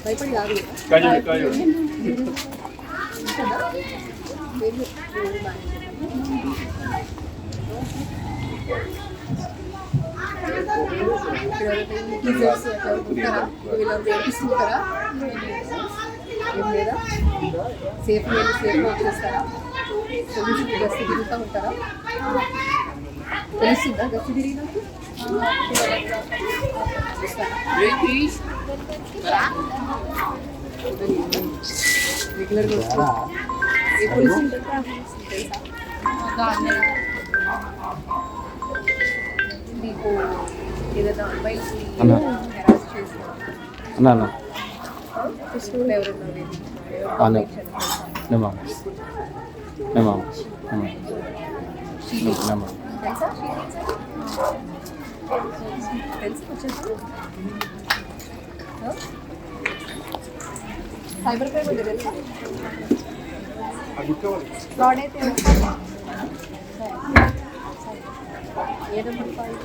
భయపడి కాదు టీచర్స్ అట్లా ఉంటారా వీళ్ళని నేర్పిస్తుంటారా ఏం లేదా సేఫ్ వెళ్ళి సేఫ్గా వచ్చేస్తారా? తెలిసి గస్తు తిరుగుతూ ఉంటారా? తెలుస్తుందా గస్తు తిరిగినప్పుడు? రెగ్యులర్గా వస్తారా? ఏ పోలీసు ఉంటారా? తెలుసా మీకు ఏదైనా అమ్మాయికి అన్న. హెరాస్ చేసిన? అన్న అన్న కృష్ణుడు ఎవరన్నా లేదు అన్న నేమా నేమా నేమా తెలుసా తెలుసు వచ్చేసి సైబర్ క్రైమ్ అంటే తెలుసా ఫ్రాడ్ అయితే ఏ నెంబర్ ఫైవ్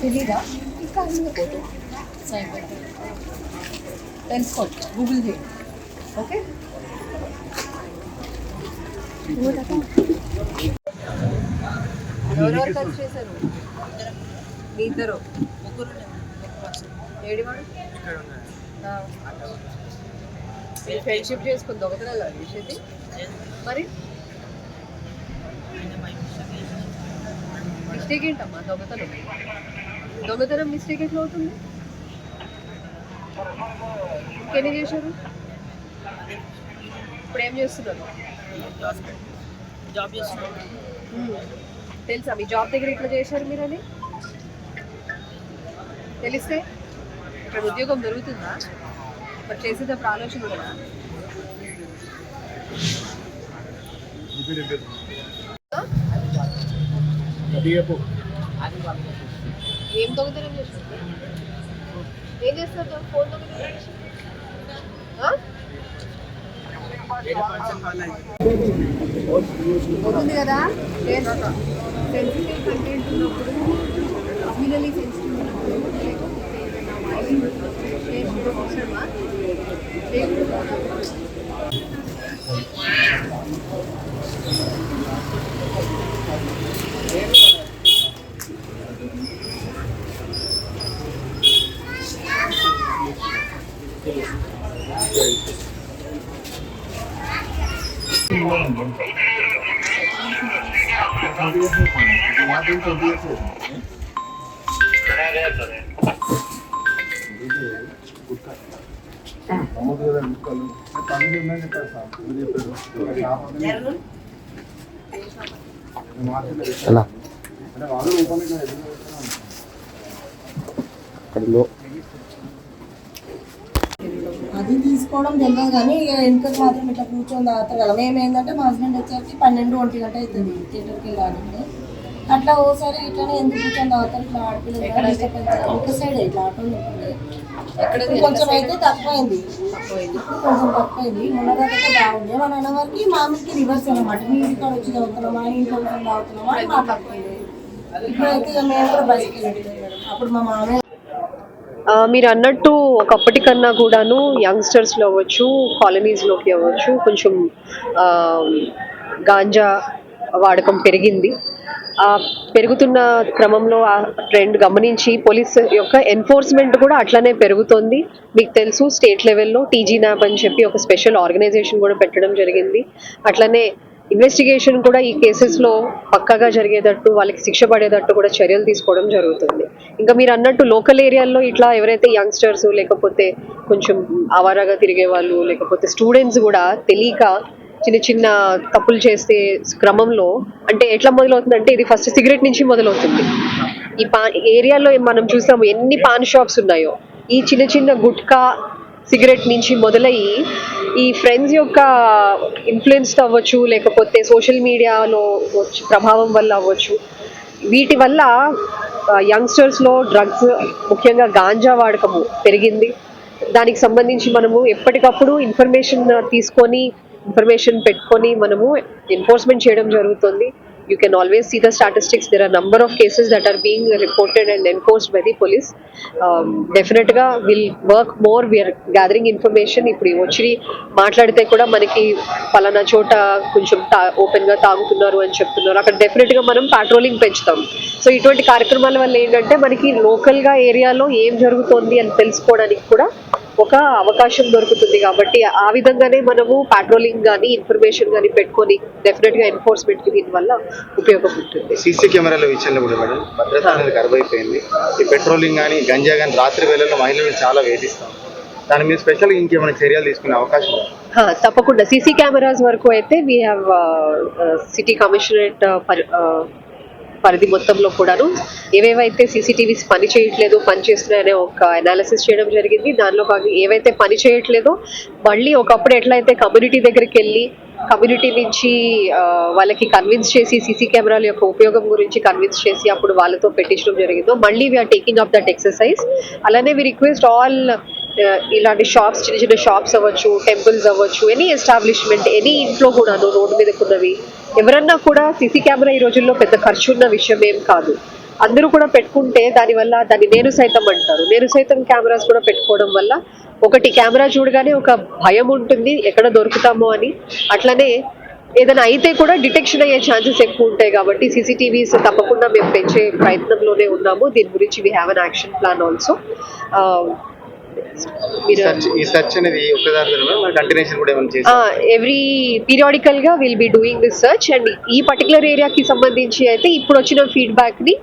తెలీదా? తెలుసుకోండి గూగుల్ చేయండి ఓకే? ఎవరెవరు కలిసి చేశారు? మీ ఇద్దరు? ఏడివాడు? ఫ్రెండ్షిప్ చేసుకుని దొంగతనాలు చేసేది? మరి? మిస్టేక్ ఏంటమ్మా? దొంగతనం. దొంగతనం మిస్టేక్ ఎట్లా అవుతుంది? ఎన్ని చేశారు? ఇప్పుడు ఏం చేస్తున్నారు? జాబ్. తెలుసా మీ జాబ్ దగ్గర ఇట్లా చేశారు మీరని? తెలిస్తే? ఇక్కడ ఉద్యోగం దొరుకుతుందా? మరి చేసేటప్పుడు ఆలోచన కూడా ఏం దొంగతనం చేశారు ఏం చేస్తారు ఫోన్ దొంగతనం పోతుంది కదా? సెన్సిటివ్ కంటెంట్ ఉన్నప్పుడు సెన్సిటివ్ ఉన్నప్పుడు లేకపోతే ఏదైనా వైలెంట్ చేయడం అవసరమా చేయకూడదు ఎలా అక్కడ లో అది తీసుకోవడం తెలియదు కానీ ఇక వెనుకకు మాత్రం ఇట్లా కూర్చొని తాగుతారు కదా. మేము ఏంటంటే మా హస్బెండ్ వచ్చేసరికి పన్నెండు ఒంటి గంట అవుతుంది థియేటర్కి వెళ్ళడానికి అట్లా ఓసారి ఇట్లానే ఎందుకు కూర్చొని తాగుతారు? ఇట్లా డిస్టర్బెన్స్ ఒక సైడ్ ఇట్లా ఆటోలు కొంచెం అయితే తక్కువైంది. కొంచెం తక్కువైంది. మొన్న దాకా బాగుంది మన అన్న వరకు మామూలుకి రివర్స్ అనమాట మీ ఇంటికాడ వచ్చి చదువుతున్నామా ఇంట్లో చదువుతున్నామా అని మాట్లాడుతుంది ఇప్పుడైతే మేము కూడా బయటకి. అప్పుడు మా మామయ్య మీరు అన్నట్టు ఒకప్పటికన్నా కూడాను యంగ్స్టర్స్లో అవ్వచ్చు కాలనీస్లోకి అవ్వచ్చు కొంచెం గాంజా వాడకం పెరిగింది. ఆ పెరుగుతున్న క్రమంలో ఆ ట్రెండ్ గమనించి పోలీస్ యొక్క ఎన్ఫోర్స్మెంట్ కూడా అట్లనే పెరుగుతోంది. మీకు తెలుసు స్టేట్ లెవెల్లో టీజీ నాప్ అని చెప్పి ఒక స్పెషల్ ఆర్గనైజేషన్ కూడా పెట్టడం జరిగింది. అట్లనే ఇన్వెస్టిగేషన్ కూడా ఈ కేసెస్లో పక్కాగా జరిగేటట్టు వాళ్ళకి శిక్ష పడేటట్టు కూడా చర్యలు తీసుకోవడం జరుగుతుంది. ఇంకా మీరు అన్నట్టు లోకల్ ఏరియాల్లో ఇట్లా ఎవరైతే యంగ్స్టర్స్ లేకపోతే కొంచెం అవారాగా తిరిగే వాళ్ళు లేకపోతే స్టూడెంట్స్ కూడా తెలియక చిన్న చిన్న తప్పులు చేసే క్రమంలో అంటే ఎట్లా మొదలవుతుందంటే ఇది ఫస్ట్ సిగరెట్ నుంచి మొదలవుతుంది. ఈ పా ఏరియాలో మనం చూసాము ఎన్ని పాన్ షాప్స్ ఉన్నాయో. ఈ చిన్న చిన్న గుట్కా సిగరెట్ నుంచి మొదలయ్యి ఈ ఫ్రెండ్స్ యొక్క ఇన్ఫ్లుయెన్స్ అవ్వచ్చు లేకపోతే సోషల్ మీడియాలో ప్రభావం వల్ల అవ్వచ్చు. వీటి వల్ల యంగ్స్టర్స్లో డ్రగ్స్ ముఖ్యంగా గాంజా వాడకము పెరిగింది. దానికి సంబంధించి మనము ఎప్పటికప్పుడు ఇన్ఫర్మేషన్ తీసుకొని ఇన్ఫర్మేషన్ పెట్టుకొని మనము ఎన్ఫోర్స్మెంట్ చేయడం జరుగుతుంది. You can always see the statistics there are number of cases that are being reported and enforced by the police డెఫినెట్గా will work more we are gathering information ఇప్పుడు వచ్చి మాట్లాడితే కూడా మనకి పలానా చోట కొంచెం ఓపెన్గా తాగుతున్నారు అని చెప్తున్నారు. అక్కడ డెఫినెట్గా మనం పాట్రోలింగ్ పెంచుతాం. సో ఇటువంటి కార్యక్రమాల వల్ల ఏంటంటే మనకి లోకల్గా ఏరియాలో ఏం జరుగుతోంది అని తెలుసుకోవడానికి కూడా ఒక అవకాశం దొరుకుతుంది కాబట్టి ఆ విధంగానే మనము పాట్రోలింగ్ కానీ ఇన్ఫర్మేషన్ కానీ పెట్టుకొని డెఫినెట్గా ఎన్ఫోర్స్మెంట్కి దీనివల్ల ఉపయోగం ఉంటుంది. సీసీ కెమెరాల విషయంలో కూడా మేడం భద్రత అనేది కరువైపోయింది. ఈ పెట్రోలింగ్ కానీ గంజా కానీ రాత్రి వేళల్లో మహిళలు చాలా వేధిస్తాం. దాని మీద స్పెషల్గా ఇంకేమైనా చర్యలు తీసుకునే అవకాశం తప్పకుండా. సీసీ కెమెరాస్ వరకు అయితే వీ హ్యావ్ సిటీ కమిషనరేట్ పరిధి మొత్తంలో కూడాను ఏవేవైతే సీసీటీవీస్ పని చేయట్లేదు పని చేస్తున్నాయనే ఒక అనాలిసిస్ చేయడం జరిగింది. దానిలో ఏవైతే పని చేయట్లేదో మళ్ళీ ఒకప్పుడు ఎట్లయితే కమ్యూనిటీ దగ్గరికి వెళ్ళి కమ్యూనిటీ నుంచి వాళ్ళకి కన్విన్స్ చేసి సీసీ కెమెరాల యొక్క ఉపయోగం గురించి కన్విన్స్ చేసి అప్పుడు వాళ్ళతో పెట్టించడం జరిగిందో మళ్ళీ we are taking up that exercise అలానే వి రిక్వెస్ట్ ఆల్ ఇలాంటి షాప్స్ చిన్న చిన్న షాప్స్ అవ్వచ్చు టెంపుల్స్ అవ్వచ్చు ఎనీ ఎస్టాబ్లిష్మెంట్ ఎనీ ఇంట్లో కూడాను రోడ్డు మీదకున్నవి ఎవరన్నా కూడా సీసీ కెమెరా ఈ రోజుల్లో పెద్ద ఖర్చు ఉన్న విషయం ఏం కాదు. అందరూ కూడా పెట్టుకుంటే దానివల్ల దాన్ని నేను సైతం అంటారు. నేను సైతం కెమెరాస్ కూడా పెట్టుకోవడం వల్ల ఒకటి కెమెరా చూడగానే ఒక భయం ఉంటుంది ఎక్కడ దొరుకుతామో అని. అట్లనే ఏదైనా అయితే కూడా డిటెక్షన్ అయ్యే ఛాన్సెస్ ఎక్కువ ఉంటాయి కాబట్టి సీసీటీవీస్ తప్పకుండా మేము పెంచే ప్రయత్నంలోనే ఉన్నాము. దీని గురించి we have an action plan also every పీరియాడికల్గా will be doing this search and ఈ పర్టికులర్ ఏరియాకి సంబంధించి అయితే ఇప్పుడు వచ్చిన ఫీడ్బ్యాక్ని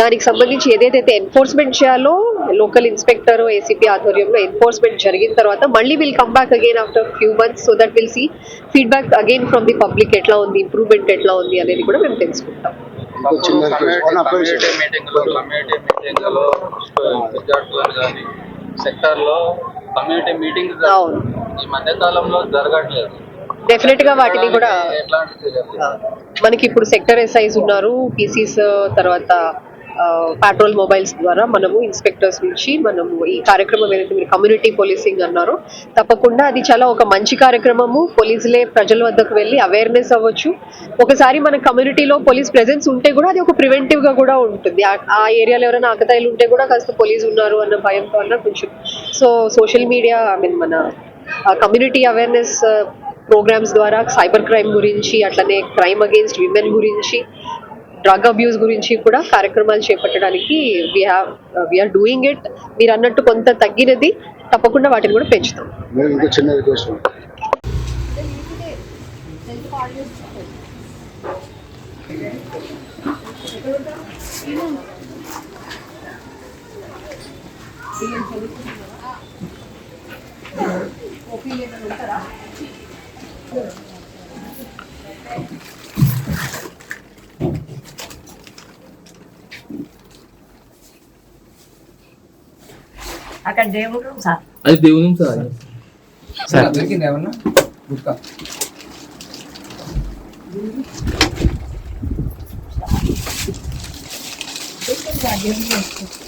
దానికి సంబంధించి ఏదైతే ఎన్ఫోర్స్మెంట్ చేయాలో లోకల్ ఇన్స్పెక్టర్ ఏసీపీ ఆధ్వర్యంలో ఎన్ఫోర్స్మెంట్ జరిగిన తర్వాత మళ్ళీ will come back again after few months so that will see feedback again from the public ఎట్లా ఉంది ఇంప్రూవ్మెంట్ ఎట్లా ఉంది అనేది కూడా మేము తెలుసుకుంటాం. కమ్యూనిటీ కమ్యూనిటీ కానీ సెక్టార్లో కమ్యూనిటీ మీటింగ్స్ అవును. ఈ మధ్య కాలంలో జరగట్లేదు. డెఫినెట్గా వాటిని కూడా మనకి ఇప్పుడు సెక్టర్ ఎస్ఐస్ ఉన్నారు పీసీస్ తర్వాత పెట్రోల్ మొబైల్స్ ద్వారా మనము ఇన్స్పెక్టర్స్ నుంచి మనము ఈ కార్యక్రమం ఏదైతే మీరు కమ్యూనిటీ పోలీసింగ్ అన్నారో తప్పకుండా అది చాలా ఒక మంచి కార్యక్రమము. పోలీసులే ప్రజల వద్దకు వెళ్ళి అవేర్నెస్ అవ్వచ్చు. ఒకసారి మన కమ్యూనిటీలో పోలీస్ ప్రెజెన్స్ ఉంటే కూడా అది ఒక ప్రివెంటివ్గా కూడా ఉంటుంది. ఆ- ఆ ఏరియాలో ఎవరైనా ఆకతాయిలు ఉంటే కూడా కాస్త పోలీస్ ఉన్నారు అన్న భయంతో అన్న కొంచెం. So social media I mean మన కమ్యూనిటీ అవేర్నెస్ ప్రోగ్రామ్స్ ద్వారా సైబర్ క్రైమ్ గురించి అట్లనే క్రైమ్ అగేన్స్ట్ విమెన్ గురించి డ్రగ్ అబ్యూస్ గురించి కూడా కార్యక్రమాలు చేపట్టడానికి we have we are doing it మీరు అన్నట్టు కొంత తగ్గినది తప్పకుండా వాటిని కూడా పెంచుతాం. మేడం ఇంకో అక్కడ దేవుడు సార్. అది దేవుని సార్. సార్. దొరికింది ఏమన్నా? బుక్క సార్ దేవుడు